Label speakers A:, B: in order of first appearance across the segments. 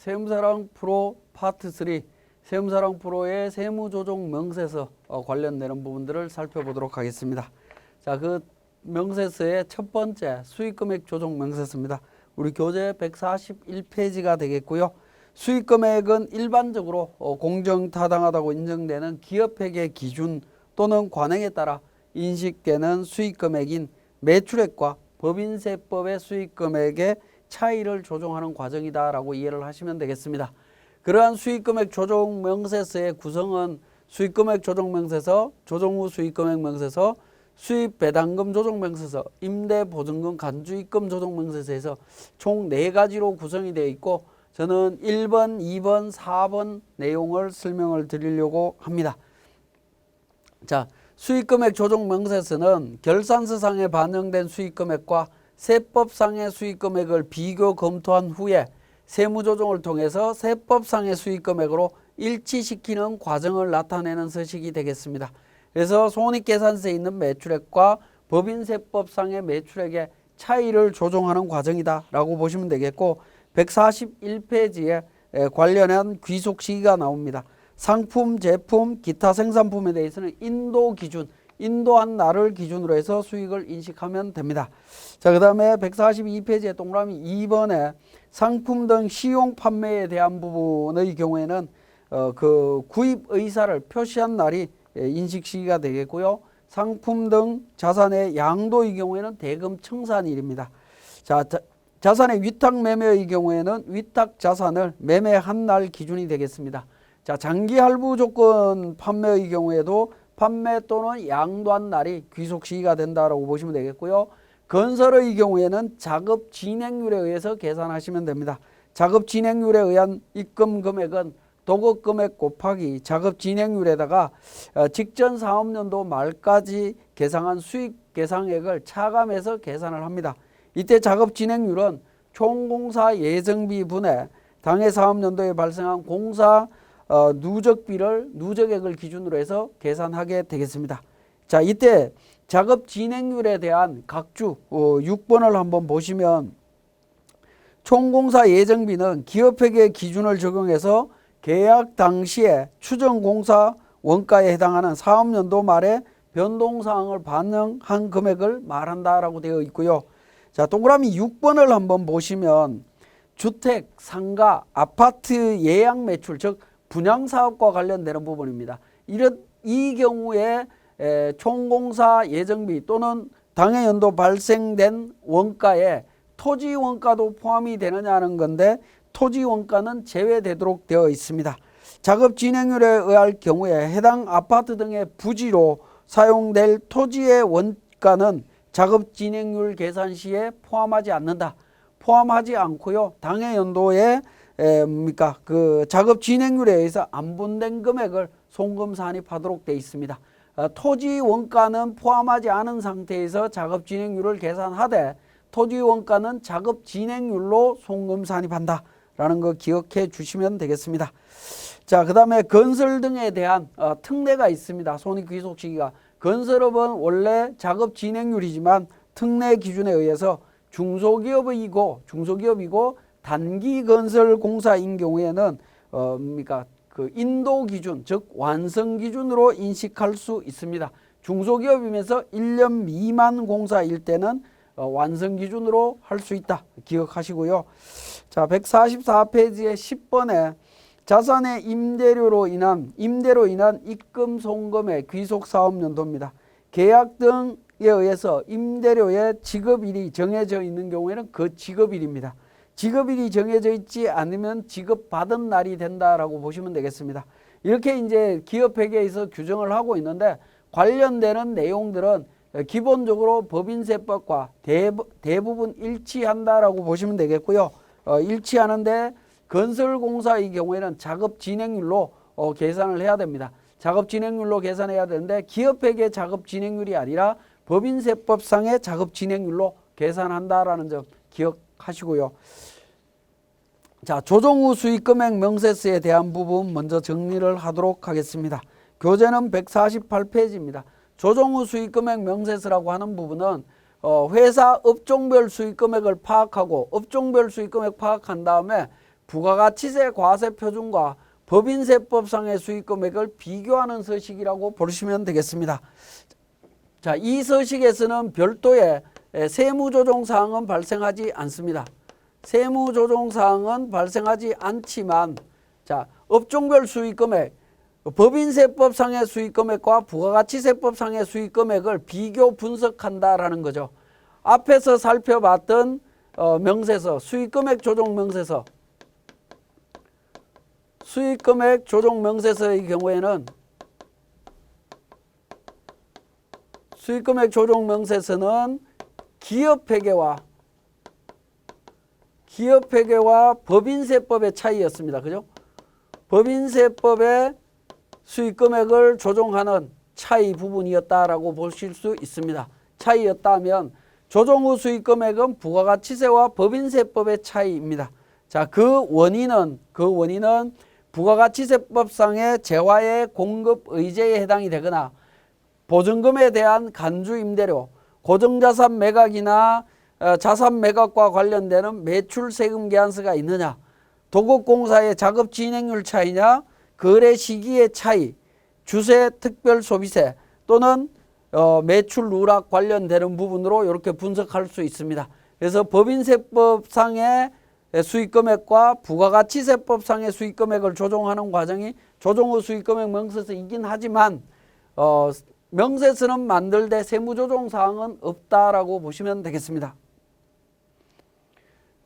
A: 세무사랑 프로 파트 3 세무사랑 프로의 세무조정 명세서 어, 관련되는 부분들을 살펴보도록 하겠습니다. 자, 그 명세서의 첫 번째 수익금액 조정 명세서입니다. 우리 교재 141페이지가 되겠고요. 수익금액은 일반적으로 어, 공정타당하다고 인정되는 기업회계 기준 또는 관행에 따라 인식되는 수익금액인 매출액과 법인세법의 수익금액의 차이를 조정하는 과정이다라고 이해를 하시면 되겠습니다. 그러한 수익금액 조정 명세서의 구성은 수익금액 조정 명세서, 조정 후 수익금액 명세서, 수입 배당금 조정 명세서, 임대 보증금 간주입금 조정 명세서에서 총 네 가지로 구성이 되어 있고 저는 1번, 2번, 4번 내용을 설명을 드리려고 합니다. 자, 수익금액 조정 명세서는 결산서상에 반영된 수익금액과 세법상의 수익금액을 비교 검토한 후에 세무조정을 통해서 세법상의 수익금액으로 일치시키는 과정을 나타내는 서식이 되겠습니다. 그래서 손익계산서에 있는 매출액과 법인세법상의 매출액의 차이를 조정하는 과정이다 라고 보시면 되겠고 141페이지에 관련한 귀속 시기가 나옵니다. 상품, 제품, 기타 생산품에 대해서는 인도 기준, 인도한 날을 기준으로 해서 수익을 인식하면 됩니다. 자, 그 다음에 142페이지에 동그라미 2번에 상품 등 시용 판매에 대한 부분의 경우에는 어, 그 구입 의사를 표시한 날이 예, 인식 시기가 되겠고요. 상품 등 자산의 양도의 경우에는 대금 청산일입니다. 자, 자 자 산의 위탁 매매의 경우에는 위탁 자산을 매매한 날 기준이 되겠습니다. 자, 장기 할부 조건 판매의 경우에도 판매 또는 양도한 날이 귀속 시기가 된다라고 보시면 되겠고요. 건설의 경우에는 작업 진행률에 의해서 계산하시면 됩니다. 작업 진행률에 의한 입금 금액은 도급 금액 곱하기 작업 진행률에다가 어, 직전 사업년도 말까지 계상한 수익 계상액을 차감해서 계산을 합니다. 이때 작업 진행률은 총공사 예정비 분의 당해 사업년도에 발생한 공사 어, 누적비를 누적액을 기준으로 해서 계산하게 되겠습니다. 자, 이때 작업 진행률에 대한 각주 어, 6번을 한번 보시면 총공사 예정비는 기업회계 기준을 적용해서 계약 당시에 추정 공사 원가에 해당하는 사업연도 말에 변동사항을 반영한 금액을 말한다라고 되어 있고요. 자, 동그라미 6번을 한번 보시면 주택, 상가, 아파트 예약 매출, 즉 분양 사업과 관련되는 부분입니다. 이런 이 경우에 에, 총공사 예정비 또는 당해 연도 발생된 원가에 토지 원가도 포함이 되느냐는 건데 토지 원가는 제외되도록 되어 있습니다. 작업 진행률에 의할 경우에 해당 아파트 등의 부지로 사용될 토지의 원가는 작업 진행률 계산 시에 포함하지 않는다. 포함하지 않고요. 당해 연도에 에, 뭡니까 그 작업 진행률에 의해서 안 분된 금액을 송금 산입하도록 되어 있습니다. 어, 토지 원가는 포함하지 않은 상태에서 작업 진행률을 계산하되 토지 원가는 작업 진행률로 송금 산입한다. 라는 거 기억해 주시면 되겠습니다. 자, 그 다음에 건설 등에 대한 어, 특례가 있습니다. 손익 귀속 시기가. 건설업은 원래 작업 진행률이지만 특례 기준에 의해서 중소기업이고 중소기업이고 단기 건설 공사인 경우에는 어, 뭡니까 그 인도 기준 즉 완성 기준으로 인식할 수 있습니다. 중소기업이면서 1년 미만 공사일 때는 어, 완성 기준으로 할 수 있다. 기억하시고요. 자, 144페이지의 10번에 자산의 임대료로 인한 임대로 인한 입금 송금의 귀속 사업 연도입니다. 계약 등에 의해서 임대료의 지급일이 정해져 있는 경우에는 그 지급일입니다. 지급일이 정해져 있지 않으면 지급받은 날이 된다라고 보시면 되겠습니다. 이렇게 이제 기업회계에서 규정을 하고 있는데 관련되는 내용들은 기본적으로 법인세법과 대부 분 일치한다라고 보시면 되겠고요. 어, 일치하는데 건설공사의 경우에는 작업 진행률로 어, 계산을 해야 됩니다. 작업 진행률로 계산해야 되는데 기업회계 작업 진행률이 아니라 법인세법상의 작업 진행률로 계산한다라는 점 기억하시고요. 자, 조정 후 수익 금액 명세서에 대한 부분 먼저 정리를 하도록 하겠습니다. 교재는 148페이지입니다. 조정 후 수익 금액 명세서라고 하는 부분은 어, 회사 업종별 수익 금액을 파악하고 업종별 수익 금액 파악한 다음에 부가가치세 과세 표준과 법인세법상의 수익 금액을 비교하는 서식이라고 보시면 되겠습니다. 자, 이 서식에서는 별도의 에, 세무조정 사항은 발생하지 않습니다. 세무 조정 사항은 발생하지 않지만 자, 업종별 수익 금액 법인세법상의 수익 금액과 부가가치세법상의 수익 금액을 비교 분석한다라는 거죠. 앞에서 살펴봤던 어, 명세서 수익 금액 조정 명세서 수익 금액 조정 명세서의 경우에는 수익 금액 조정 명세서는 기업 회계와 기업회계와 법인세법의 차이였습니다. 그죠? 법인세법의 수익금액을 조정하는 차이 부분이었다라고 보실 수 있습니다. 차이였다면 조정 후 수익금액은 부가가치세와 법인세법의 차이입니다. 자, 그 원인은 그 원인은 부가가치세법상의 재화의 공급 의제에 해당이 되거나 보증금에 대한 간주 임대료, 고정자산 매각이나 어, 자산 매각과 관련되는 매출 세금 계산서가 있느냐, 도급공사의 작업 진행률 차이냐, 거래 시기의 차이, 주세 특별 소비세 또는 어, 매출 누락 관련되는 부분으로 이렇게 분석할 수 있습니다. 그래서 법인세법상의 수익금액과 부가가치세법상의 수익금액을 조정하는 과정이 조정 후 수익금액 명세서이긴 하지만 어, 명세서는 만들되 세무조정 사항은 없다라고 보시면 되겠습니다.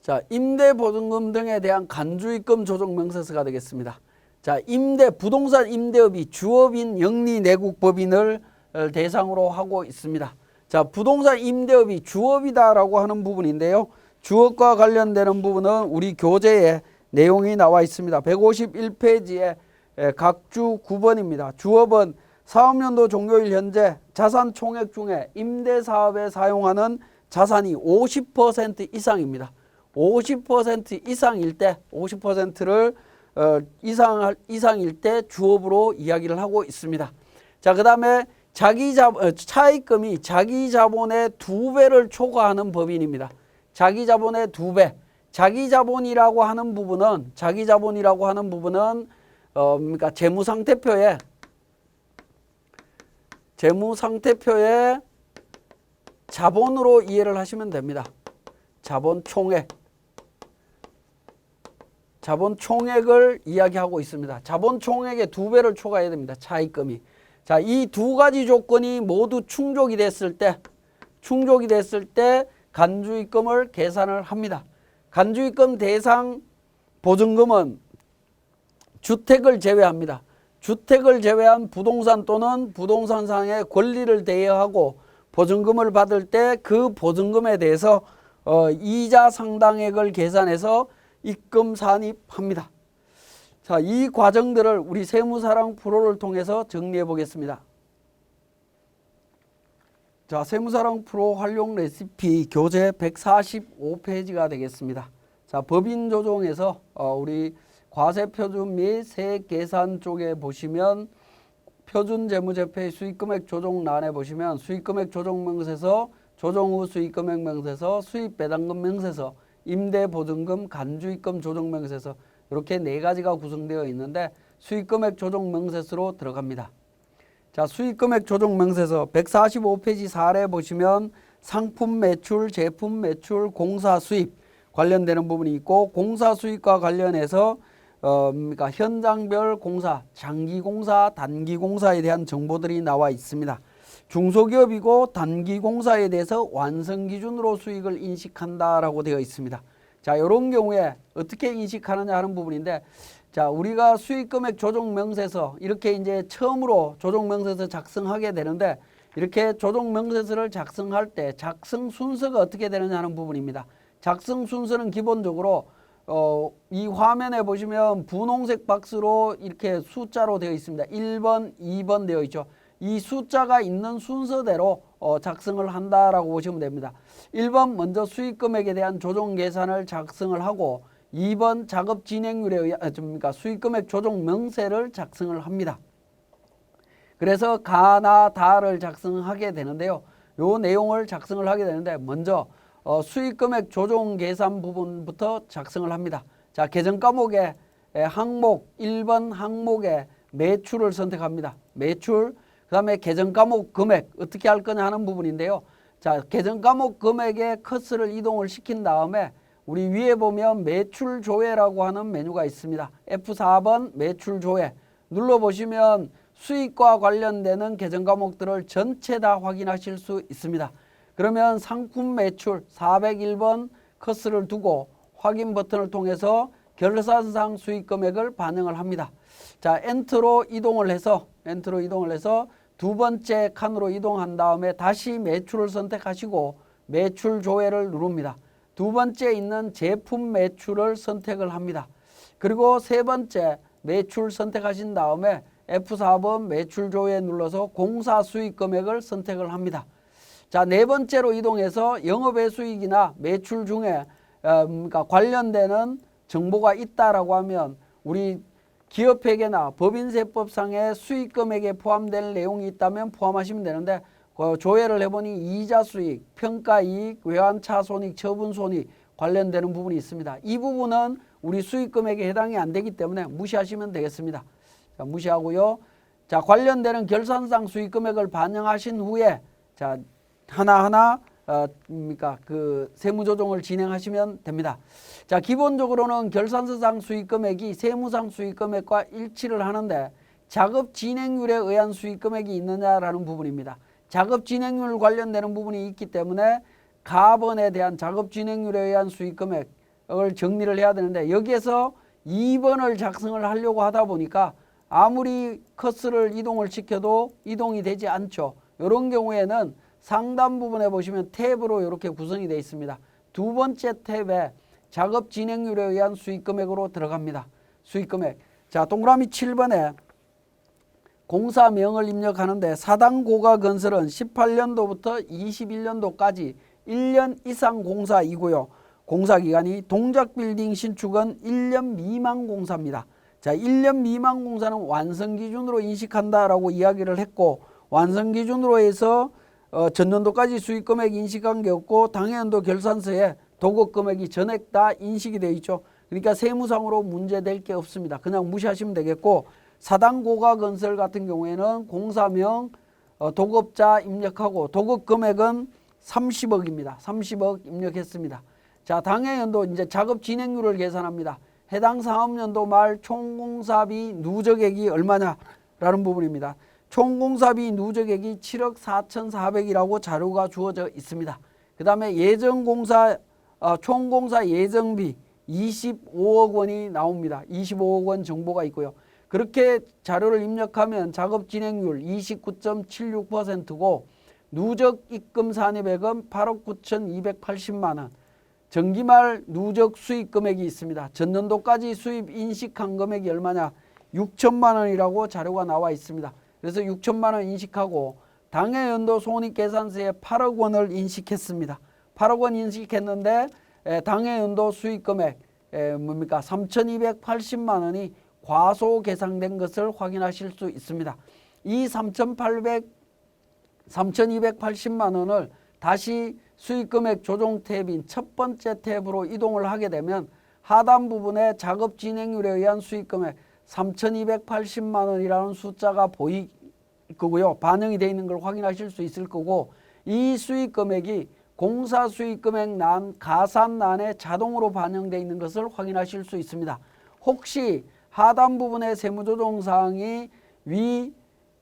A: 자, 임대보증금 등에 대한 간주입금 조정 명세서가 되겠습니다. 자, 임대 부동산 임대업이 주업인 영리 내국 법인을 어, 대상으로 하고 있습니다. 자, 부동산 임대업이 주업이다라고 하는 부분인데요. 주업과 관련되는 부분은 우리 교재에 내용이 나와 있습니다. 151페이지에 각주 9번입니다. 주업은 사업연도 종료일 현재 자산 총액 중에 임대 사업에 사용하는 자산이 50% 이상입니다. 50% 이상일 때 50%를 어, 이상 이상일 때 주업으로 이야기를 하고 있습니다. 자, 그다음에 자기 자 어, 차입금이 자기 자본의 두 배를 초과하는 법인입니다. 자기 자본의 두 배. 자기 자본이라고 하는 부분은 자기 자본이라고 하는 부분은 어 그러니까 재무 상태표에 재무 상태표에 자본으로 이해를 하시면 됩니다. 자본 총액. 자본 총액을 이야기하고 있습니다. 자본 총액의 두 배를 초과해야 됩니다. 차입금이. 자, 이 두 가지 조건이 모두 충족이 됐을 때 충족이 됐을 때 간주입금을 계산을 합니다. 간주입금 대상 보증금은 주택을 제외합니다. 주택을 제외한 부동산 또는 부동산상의 권리를 대여하고 보증금을 받을 때 그 보증금에 대해서 어, 이자 상당액을 계산해서 입금 산입합니다. 자, 이 과정들을 우리 세무사랑 프로를 통해서 정리해 보겠습니다. 자, 세무사랑 프로 활용 레시피 교재 145페이지가 되겠습니다. 자, 법인 조정에서 어, 우리 과세 표준 및 세액 계산 쪽에 보시면 표준 재무제표의 수익금액 조정 란에 보시면 수익금액 조정 명세서, 조정 후 수익금액 명세서, 수입 배당금 명세서, 임대 보증금 간주입금 조정 명세서 이렇게 네 가지가 구성되어 있는데 수익금액 조정 명세서로 들어갑니다. 자, 수익금액 조정 명세서 145페이지 4에 보시면 상품 매출, 제품 매출, 공사 수입 관련되는 부분이 있고 공사 수입과 관련해서 어, 그러니까 현장별 공사, 장기 공사, 단기 공사에 대한 정보들이 나와 있습니다. 중소기업이고 단기 공사에 대해서 완성 기준으로 수익을 인식한다라고 되어 있습니다. 자, 이런 경우에 어떻게 인식하느냐 하는 부분인데 자, 우리가 수익 금액 조정 명세서 이렇게 이제 처음으로 조정 명세서 작성하게 되는데 이렇게 조정 명세서를 작성할 때 작성 순서가 어떻게 되느냐 하는 부분입니다. 작성 순서는 기본적으로 어, 이 화면에 보시면 분홍색 박스로 이렇게 숫자로 되어 있습니다. 1번, 2번 되어 있죠. 이 숫자가 있는 순서대로 어, 작성을 한다라고 보시면 됩니다. 1번 먼저 수익 금액에 대한 조정 계산을 작성을 하고 2번 작업 진행률에 의한 아, 수익 금액 조정 명세를 작성을 합니다. 그래서 가나 다를 작성하게 되는데요. 요 내용을 작성을 하게 되는데 먼저 어, 수익 금액 조정 계산 부분부터 작성을 합니다. 자, 계정 과목의 에, 항목 1번 항목의 매출을 선택합니다. 매출 그 다음에 계정 과목 금액 어떻게 할 거냐 하는 부분인데요. 자, 계정 과목 금액의 커스를 이동을 시킨 다음에 우리 위에 보면 매출 조회라고 하는 메뉴가 있습니다. F4번 매출 조회 눌러 보시면 수익과 관련되는 계정 과목들을 전체 다 확인하실 수 있습니다. 그러면 상품 매출 401번 커스를 두고 확인 버튼을 통해서 결산상 수익 금액을 반영을 합니다. 자, 엔트로 이동을 해서 엔트로 이동을 해서 두 번째 칸으로 이동한 다음에 다시 매출을 선택하시고 매출 조회를 누릅니다. 두 번째 있는 제품 매출을 선택을 합니다. 그리고 세 번째 매출 선택하신 다음에 F4번 매출 조회 눌러서 공사 수익 금액을 선택을 합니다. 자, 네 번째로 이동해서 영업의 수익이나 매출 중에 어, 그러니까 관련되는 정보가 있다라고 하면 우리 기업회계나 법인세법상의 수익 금액에 포함될 내용이 있다면 포함하시면 되는데 그 조회를 해보니 이자 수익, 평가 이익, 외환차 손익, 처분 손익 관련되는 부분이 있습니다. 이 부분은 우리 수익 금액에 해당이 안 되기 때문에 무시하시면 되겠습니다. 자, 무시하고요. 자, 관련되는 결산상 수익 금액을 반영하신 후에 자, 하나하나 어, 뭡니까 그 세무조정을 진행하시면 됩니다. 자 기본적으로는 결산서상 수익금액이 세무상 수익금액과 일치를 하는데 작업 진행률에 의한 수익금액이 있느냐라는 부분입니다. 작업 진행률 관련되는 부분이 있기 때문에 가번에 대한 작업 진행률에 의한 수익금액을 정리를 해야 되는데 여기에서 2번을 작성을 하려고 하다 보니까 아무리 커스를 이동을 시켜도 이동이 되지 않죠. 이런 경우에는 상단 부분에 보시면 탭으로 이렇게 구성이 되어 있습니다. 두 번째 탭에 작업 진행률에 의한 수익 금액으로 들어갑니다. 수익 금액. 자, 동그라미 7번에 공사명을 입력하는데 사당 고가 건설은 18년도부터 21년도까지 1년 이상 공사이고요. 공사 기간이 동작 빌딩 신축은 1년 미만 공사입니다. 자, 1년 미만 공사는 완성 기준으로 인식한다라고 이야기를 했고 완성 기준으로 해서 어, 전년도까지 수익 금액 인식한 게 없고 당해연도 결산서에 도급 금액이 전액 다 인식이 되어 있죠. 그러니까 세무상으로 문제될 게 없습니다. 그냥 무시하시면 되겠고 사당 고가 건설 같은 경우에는 공사명 어, 도급자 입력하고 도급 금액은 30억입니다. 30억 입력했습니다. 자, 당해 연도 이제 작업 진행률을 계산합니다. 해당 사업연도 말 총공사비 누적액이 얼마냐라는 부분입니다. 총공사비 누적액이 7억 4,400이라고 자료가 주어져 있습니다. 그 다음에 예정공사, 어, 총공사 예정비 25억 원이 나옵니다. 25억 원 정보가 있고요. 그렇게 자료를 입력하면 작업 진행률 29.76%고 누적 입금 산입액은 8억 9,280만 원. 정기말 누적 수익 금액이 있습니다. 전년도까지 수입 인식한 금액이 얼마냐? 6천만 원이라고 자료가 나와 있습니다. 그래서 6천만 원 인식하고 당해 연도 손익 계산서에 8억 원을 인식했습니다. 8억 원 인식했는데 당해 연도 수익 금액 뭡니까? 3,280만 원이 과소 계상된 것을 확인하실 수 있습니다. 이 3,800 3,280만 원을 다시 수익 금액 조정 탭인 첫 번째 탭으로 이동을 하게 되면 하단 부분에 작업 진행률에 의한 수익 금액 3,280만 원이라는 숫자가 보일 거고요. 반영이 되어 있는 걸 확인하실 수 있을 거고 이 수익 금액이 공사 수익 금액 난 가산란에 자동으로 반영되어 있는 것을 확인하실 수 있습니다. 혹시 하단 부분의 세무조정 사항이 위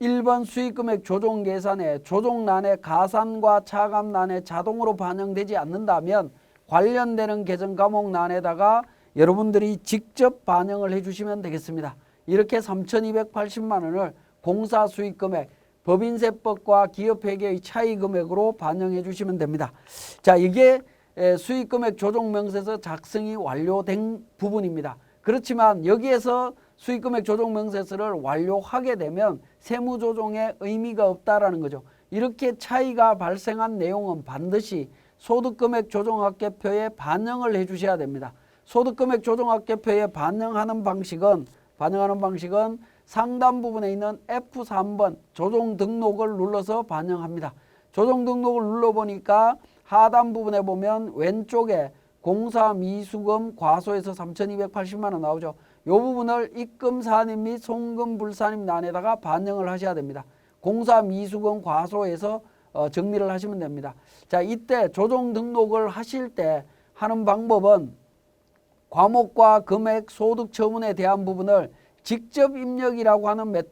A: 1번 수익금액 조정 계산에 조정란에 가산과 차감란에 자동으로 반영되지 않는다면 관련되는 계정 과목란에다가 여러분들이 직접 반영을 해주시면 되겠습니다. 이렇게 3,280만 원을 공사 수익 금액, 법인세법과 기업회계의 차이 금액으로 반영해 주시면 됩니다. 자, 이게 수익 금액 조정 명세서 작성이 완료된 부분입니다. 그렇지만 여기에서 수익 금액 조정 명세서를 완료하게 되면 세무 조정에 의미가 없다라는 거죠. 이렇게 차이가 발생한 내용은 반드시 소득 금액 조정 합계표에 반영을 해 주셔야 됩니다. 소득금액 조정학계표에 반영하는 방식은 반영하는 방식은 상단 부분에 있는 F3번 조정 등록을 눌러서 반영합니다. 조정 등록을 눌러보니까 하단 부분에 보면 왼쪽에 공사 미수금 과소에서 3,280만 원 나오죠. 요 부분을 입금 산입 및 송금 불산입 난에다가 반영을 하셔야 됩니다. 공사 미수금 과소에서 어, 정리를 하시면 됩니다. 자, 이때 조정 등록을 하실 때 하는 방법은 과목과 금액, 소득 처분에 대한 부분을 직접 입력이라고 하는 매,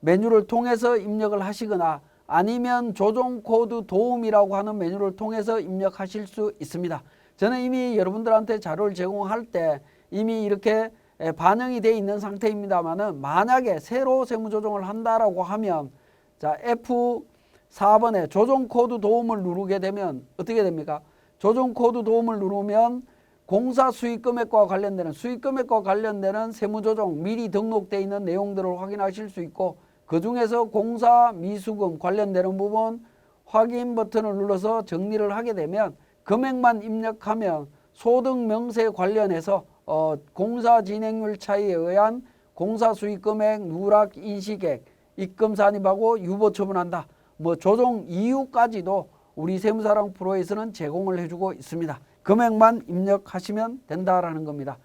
A: 메뉴를 통해서 입력을 하시거나 아니면 조정 코드 도움이라고 하는 메뉴를 통해서 입력하실 수 있습니다. 저는 이미 여러분들한테 자료를 제공할 때 이미 이렇게 에, 반영이 되어 있는 상태입니다만은 만약에 새로 세무 조정을 한다라고 하면 자 F4번에 조정 코드 도움을 누르게 되면 어떻게 됩니까? 조정 코드 도움을 누르면 공사 수익 금액과 관련되는 수익 금액과 관련되는 세무 조정 미리 등록되어 있는 내용들을 확인하실 수 있고 그 중에서 공사 미수금 관련되는 부분 확인 버튼을 눌러서 정리를 하게 되면 금액만 입력하면 소득 명세 관련해서 어, 공사 진행률 차이에 의한 공사 수익 금액 누락 인식액 입금 산입하고 유보 처분한다. 뭐 조정 이유까지도 우리 세무사랑 프로에서는 제공을 해주고 있습니다. 금액만 입력하시면 된다라는 겁니다.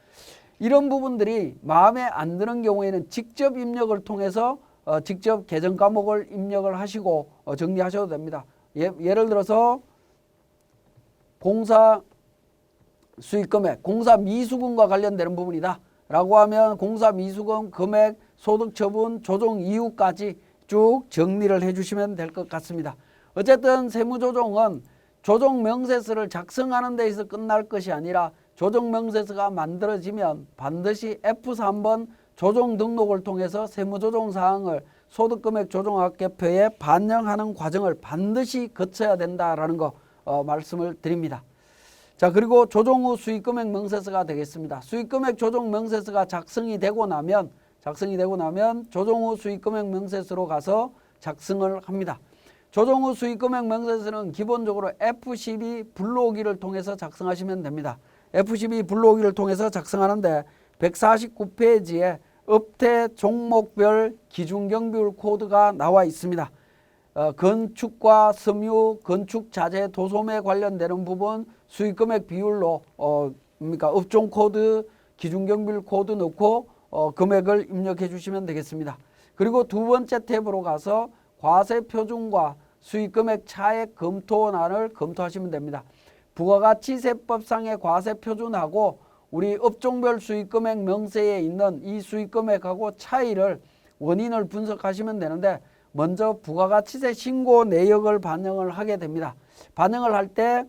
A: 이런 부분들이 마음에 안 드는 경우에는 직접 입력을 통해서 어, 직접 계정 과목을 입력을 하시고 어, 정리하셔도 됩니다. 예, 예를 들어서 공사 수익 금액, 공사 미수금과 관련되는 부분이다. 라고 하면 공사 미수금 금액, 소득 처분, 조정 이유까지 쭉 정리를 해 주시면 될 것 같습니다. 어쨌든 세무조정은 조정 명세서를 작성하는 데에서 끝날 것이 아니라 조정 명세서가 만들어지면 반드시 F3번 조정 등록을 통해서 세무조정 사항을 소득금액 조정학계표에 반영하는 과정을 반드시 거쳐야 된다라는 거 어, 말씀을 드립니다. 자 그리고 조정 후 수익금액 명세서가 되겠습니다. 수익금액 조정 명세서가 작성이 되고 나면 작성이 되고 나면 조정 후 수익금액 명세서로 가서 작성을 합니다. 조정 후 수익금액 명세서는 기본적으로 F12 불러오기를 통해서 작성하시면 됩니다. F12 불러오기를 통해서 작성하는데 149페이지에 업태 종목별 기준경비율 코드가 나와 있습니다. 어, 건축과 섬유, 건축 자재, 도소매 관련되는 부분 수익금액 비율로 어, 뭡니까 업종 코드, 기준경비율 코드 넣고 어, 금액을 입력해 주시면 되겠습니다. 그리고 두 번째 탭으로 가서 과세 표준과 수익금액 차액 검토란을 검토하시면 됩니다. 부가가치세법상의 과세 표준하고 우리 업종별 수익금액 명세에 있는 이 수익금액하고 차이를 원인을 분석하시면 되는데 먼저 부가가치세 신고 내역을 반영을 하게 됩니다. 반영을 할 때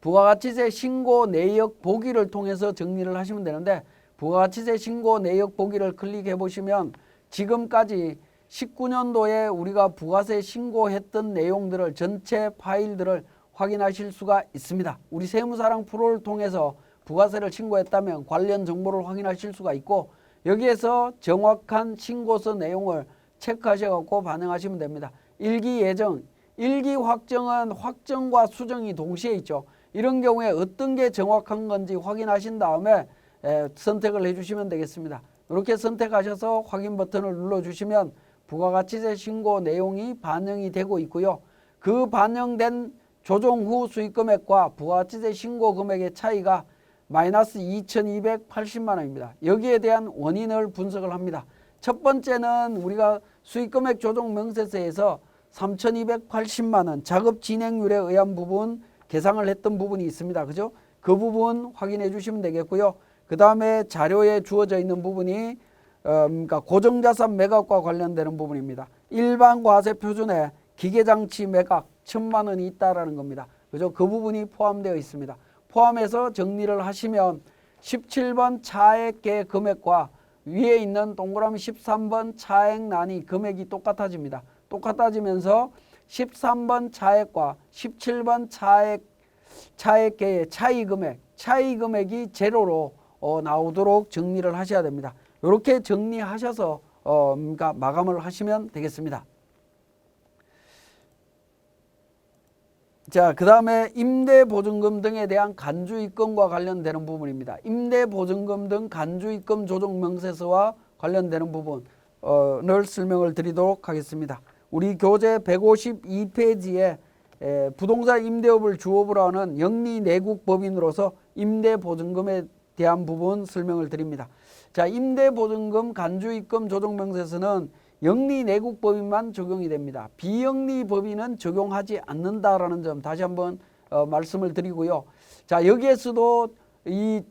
A: 부가가치세 신고 내역 보기를 통해서 정리를 하시면 되는데 부가가치세 신고 내역 보기를 클릭해 보시면 지금까지 19년도에 우리가 부가세 신고했던 내용들을 전체 파일들을 확인하실 수가 있습니다. 우리 세무사랑 프로를 통해서 부가세를 신고했다면 관련 정보를 확인하실 수가 있고 여기에서 정확한 신고서 내용을 체크하셔갖고 반영하시면 됩니다. 일기 예정, 일기 확정은 확정과 수정이 동시에 있죠. 이런 경우에 어떤 게 정확한 건지 확인하신 다음에 에, 선택을 해주시면 되겠습니다. 이렇게 선택하셔서 확인 버튼을 눌러주시면 부가가치세 신고 내용이 반영이 되고 있고요. 그 반영된 조정 후 수익금액과 부가가치세 신고 금액의 차이가 마이너스 2,280만 원입니다. 여기에 대한 원인을 분석을 합니다. 첫 번째는 우리가 수익금액 조정 명세서에서 3,280만 원 작업 진행률에 의한 부분 계상을 했던 부분이 있습니다. 그죠? 그 부분 확인해 주시면 되겠고요. 그 다음에 자료에 주어져 있는 부분이 어, 그러니까 고정자산 매각과 관련되는 부분입니다. 일반 과세 표준에 기계장치 매각 천만 원이 있다라는 겁니다. 그죠? 그 부분이 포함되어 있습니다. 포함해서 정리를 하시면 17번 차액계 금액과 위에 있는 동그라미 13번 차액란이 금액이 똑같아집니다. 똑같아지면서 13번 차액과 17번 차액 차액계의 차이 금액, 차이 금액이 제로로 어, 나오도록 정리를 하셔야 됩니다. 이렇게 정리하셔서 어, 그러니까 마감을 하시면 되겠습니다. 자, 그 다음에 임대보증금 등에 대한 간주입금과 관련되는 부분입니다. 임대보증금 등 간주입금 조정 명세서와 관련되는 부분을 설명을 드리도록 하겠습니다. 우리 교재 152페이지에 에, 부동산 임대업을 주업으로 하는 영리 내국 법인으로서 임대 보증금에 대한 부분 설명을 드립니다. 자, 임대 보증금 간주 입금 조정 명세서는 영리 내국 법인만 적용이 됩니다. 비영리 법인은 적용하지 않는다라는 점 다시 한번 어, 말씀을 드리고요. 자, 여기에서도 이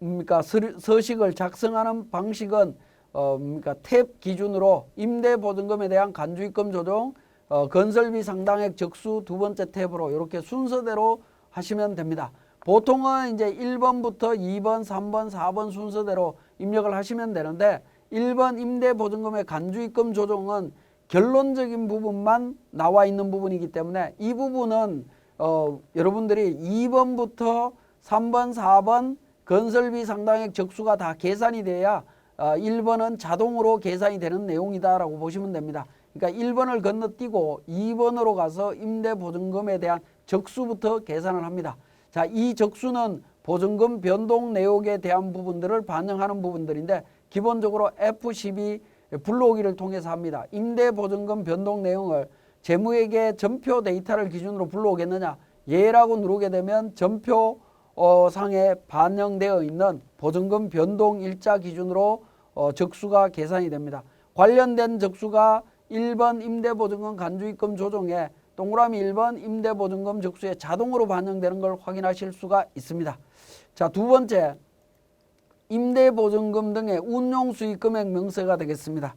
A: 뭡니까 서- 서식을 작성하는 방식은 어, 뭡니까 탭 기준으로 임대 보증금에 대한 간주 입금 조정 어, 건설비 상당액 적수 두 번째 탭으로 이렇게 순서대로 하시면 됩니다. 보통은 이제 1번부터 2번, 3번, 4번 순서대로 입력을 하시면 되는데 1번 임대 보증금의 간주 입금 조정은 결론적인 부분만 나와 있는 부분이기 때문에 이 부분은 어, 여러분들이 2번부터 3번, 4번 건설비 상당액 적수가 다 계산이 돼야 어, 1번은 자동으로 계산이 되는 내용이다라고 보시면 됩니다. 그러니까 1번을 건너뛰고 2번으로 가서 임대보증금에 대한 적수부터 계산을 합니다. 자, 이 적수는 보증금 변동 내역에 대한 부분들을 반영하는 부분들인데 기본적으로 F12 불러오기를 통해서 합니다. 임대 보증금 변동 내용을 재무회계 전표 데이터를 기준으로 불러오겠느냐? 예라고 누르게 되면 전표 어, 상에 반영되어 있는 보증금 변동 일자 기준으로 어, 적수가 계산이 됩니다. 관련된 적수가 1번 임대보증금 간주입금 조정에 동그라미 1번 임대보증금 적수에 자동으로 반영되는 걸 확인하실 수가 있습니다. 자, 두 번째 임대보증금 등의 운용수익금액 명세가 되겠습니다.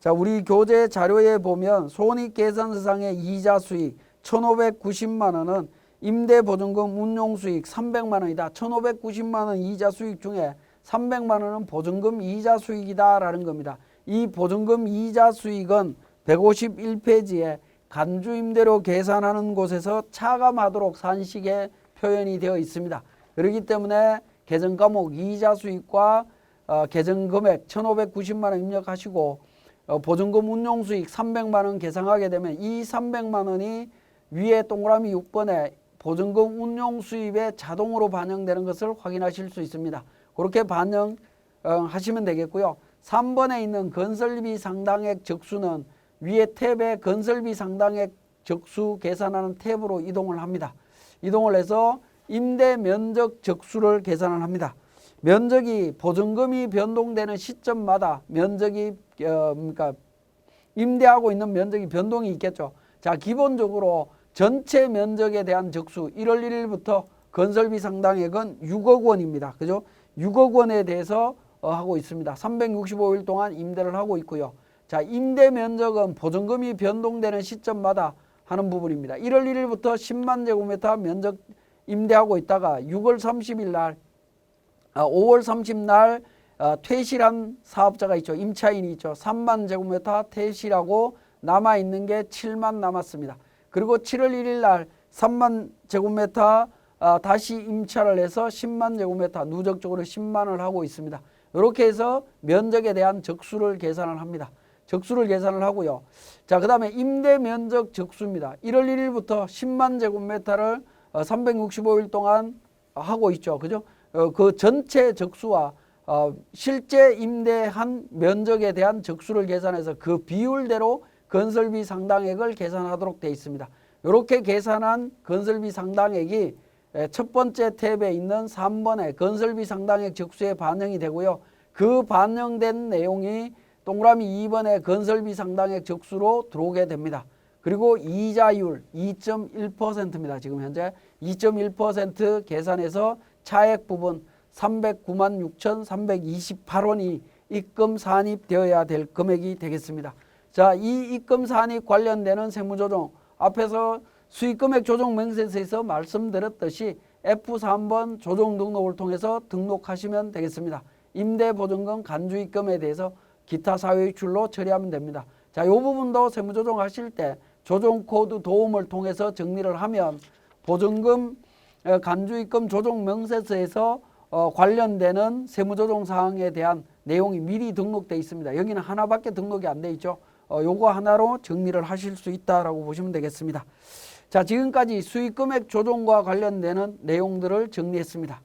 A: 자, 우리 교재 자료에 보면 손익계산서상의 이자 수익 1,590만 원은 임대보증금 운용수익 300만 원이다. 1,590만 원 이자 수익 중에 300만 원은 보증금 이자 수익이다라는 겁니다. 이 보증금 이자 수익은 151페이지에 간주임대로 계산하는 곳에서 차감하도록 산식에 표현이 되어 있습니다. 그렇기 때문에 계정 과목 이자 수익과 어, 계정 금액 1,590만 원 입력하시고 어, 보증금 운용 수익 300만 원 계산하게 되면 이 300만 원이 위에 동그라미 6번에 보증금 운용 수입에 자동으로 반영되는 것을 확인하실 수 있습니다. 그렇게 반영하시면 되겠고요. 3번에 있는 건설비 상당액 적수는 위에 탭에 건설비 상당액 적수 계산하는 탭으로 이동을 합니다. 이동을 해서 임대 면적 적수를 계산을 합니다. 면적이 보증금이 변동되는 시점마다 면적이 어, 그러니까 임대하고 있는 면적이 변동이 있겠죠. 자, 기본적으로 전체 면적에 대한 적수 1월 1일부터 건설비 상당액은 6억 원입니다. 그죠? 6억 원에 대해서 어, 하고 있습니다. 365일 동안 임대를 하고 있고요. 자, 임대 면적은 보증금이 변동되는 시점마다 하는 부분입니다. 1월 1일부터 10만 제곱미터 면적 임대하고 있다가 6월 30일 날, 아, 5월 30일 날 어, 퇴실한 사업자가 있죠. 임차인이 있죠. 3만 제곱미터 퇴실하고 남아 있는 게 7만 남았습니다. 그리고 7월 1일 날 3만 제곱미터 아, 다시 임차를 해서 10만 제곱미터 누적적으로 10만을 하고 있습니다. 이렇게 해서 면적에 대한 적수를 계산을 합니다. 적수를 계산을 하고요. 자, 그 다음에 임대 면적 적수입니다. 1월 1일부터 10만 제곱미터를 어, 365일 동안 하고 있죠. 그죠? 어, 그 전체 적수와 어, 실제 임대한 면적에 대한 적수를 계산해서 그 비율대로 건설비 상당액을 계산하도록 되어 있습니다. 이렇게 계산한 건설비 상당액이 에, 첫 번째 탭에 있는 3번의 건설비 상당액 적수에 반영이 되고요. 그 반영된 내용이 동그라미 2번의 건설비 상당액 적수로 들어오게 됩니다. 그리고 이자율 2.1%입니다. 지금 현재 2.1% 계산해서 차액 부분 309만 6,328원이 입금 산입되어야 될 금액이 되겠습니다. 자, 이 입금 산입 관련되는 세무조정 앞에서 수익금액 조정 명세서에서 말씀드렸듯이 F3번 조정 등록을 통해서 등록하시면 되겠습니다. 임대보증금 간주입금에 대해서 기타 사회출로 처리하면 됩니다. 자, 이 부분도 세무조정 하실 때 조정 코드 도움을 통해서 정리를 하면 보증금 어, 간주입금 조정 명세서에서 어, 관련되는 세무조정 사항에 대한 내용이 미리 등록되어 있습니다. 여기는 하나밖에 등록이 안 돼 있죠. 어, 요거 하나로 정리를 하실 수 있다라고 보시면 되겠습니다. 자, 지금까지 수익금액 조정과 관련되는 내용들을 정리했습니다.